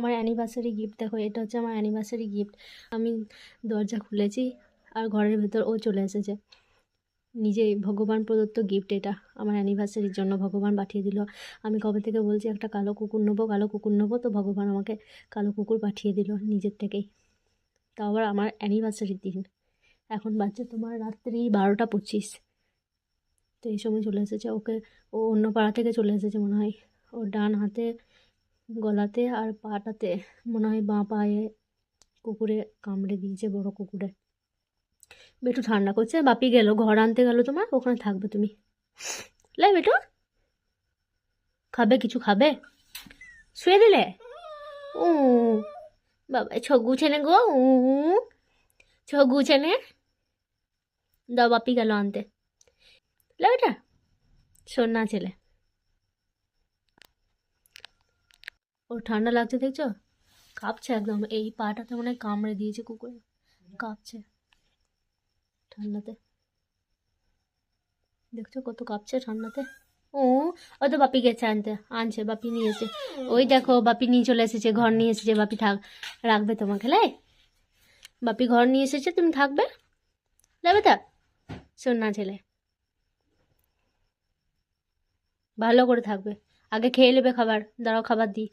আমার anniversary gift দেখো, এটা হচ্ছে আমার অ্যানিভার্সারি গিফট আমি দরজা খুলেছি আর ঘরের ভেতর ও চলে এসেছে। নিজেই ভগবান প্রদত্ত গিফট এটা। আমার অ্যানিভার্সারির জন্য ভগবান পাঠিয়ে দিল। আমি কবে থেকে বলছি, একটা কালো কুকুর নেব, কালো কুকুর নেব? তো ভগবান আমাকে কালো কুকুর পাঠিয়ে দিল নিজের থেকেই। তাও আবার আমার অ্যানিভার্সারির দিন। এখন বাচ্চা তোমার রাত্রি বারোটা পঁচিশ। তো এই সময় চলে এসেছে। ওকে, ও অন্য পাড়া থেকে চলে এসেছে মনে হয়। ওর ডান হাতে গলাতে আর পাটাতে মনে হয় বাঁ পায়ে কুকুরে কামড়ে দিয়েছে, বড় কুকুরে। বেটু ঠান্ডা করছে, বাপি গেল, ঘর আনতে গেল তোমার? ওখানে থাকবে তুমি। লাই বেটু, খাবে, কিছু খাবে? শুয়ে দিলে? ও বাবা ছগু ছেনে গো, উ ছগু ছেনে দাও, বাপি গেল আনতে। লে বেটা সোনা ছেলে। ওর ঠান্ডা লাগছে দেখছ? কাঁপছে একদম। এই পাটাতে মনে কামড়ে দিয়েছে কুকুরে। কাঁপছে। ঠান্ডাতে। দেখছ কত কাঁপছে ঠান্ডাতে? ও, ওই তো বাপি গেছে আনতে, আনছে, বাপি নিয়ে এসে ওই দেখো, বাপি নিয়ে চলে এসেছে, ঘর নিয়ে এসেছে, বাপি থাক, রাখবে তোমাকে লাই বাপি ঘর নিয়ে এসেছে, তুমি থাকবে? যাবে তা শোন না ছেলে। ভালো করে থাকবে। আগে খেয়ে নেবে খাবার, দাঁড়াও খাবার দিই।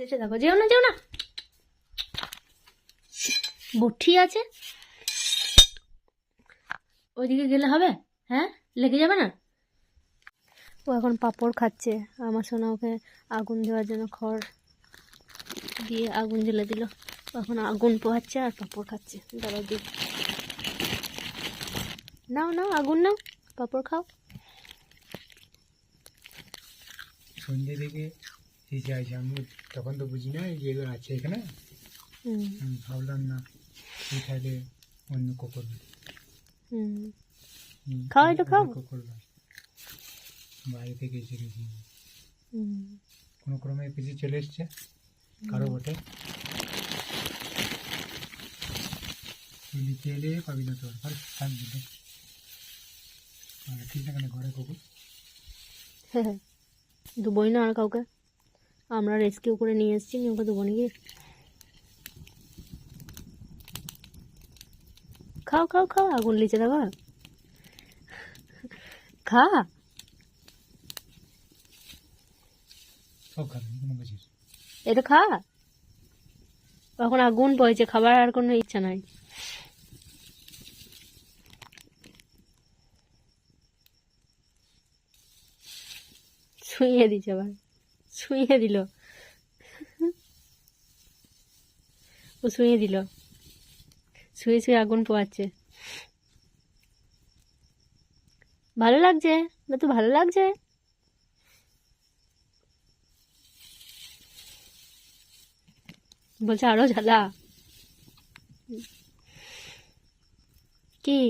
এসেছে দেখো যেও না যেও না। বঠি আছে। ওইদিকে গেলে হবে? হ্যাঁ? লেগে যাবে না? ও এখন পাপড় খাচ্ছে। আমার সোনা ওকে আগুন দেওয়ার জন্য খড় দিয়ে আগুন জ্বেলে দিল। এখন আগুন পোহাচ্ছে আর পাঁপড় খাচ্ছে। দাঁড়াও দিই নাও নাও আগুন নাও। পাপড় খাও। সন্ধ্যে থেকে এসে আছে আমি তখন তো বুঝি না যে এগুলো আছে এখানে? আমি ভাবলাম না এই খাইলে অন্য কুকুর হুম। হুম, খাও। অন্য বাইরে থেকে এসে গেছি কোনো ক্রমে পিছিয়ে চলে এসছে কারও বটে। তুই নিচে এলে পাবি না তোর আর থাকবি ঠিক না কেন ঘরে কুকুর। দুবোই না আর কাউকে। আমরা রেস্কিউ করে নিয়ে এসেছি নিয়ে ওকে দেবো নাকি খাও খাও খাও আগুন লিচে দেবো খা। এটা খা। এখন আগুন পড়েছে খাবার আর কোনো ইচ্ছা নাই। শুইয়ে দিচ্ছে আবার। শুইয়ে দিল। ও শুইয়ে দিল। শুয়ে শুয়ে আগুন পোয়াচ্ছে ভালো লাগছে? না তো ভালো লাগছে? বলছে, আরও জ্বালা। কি?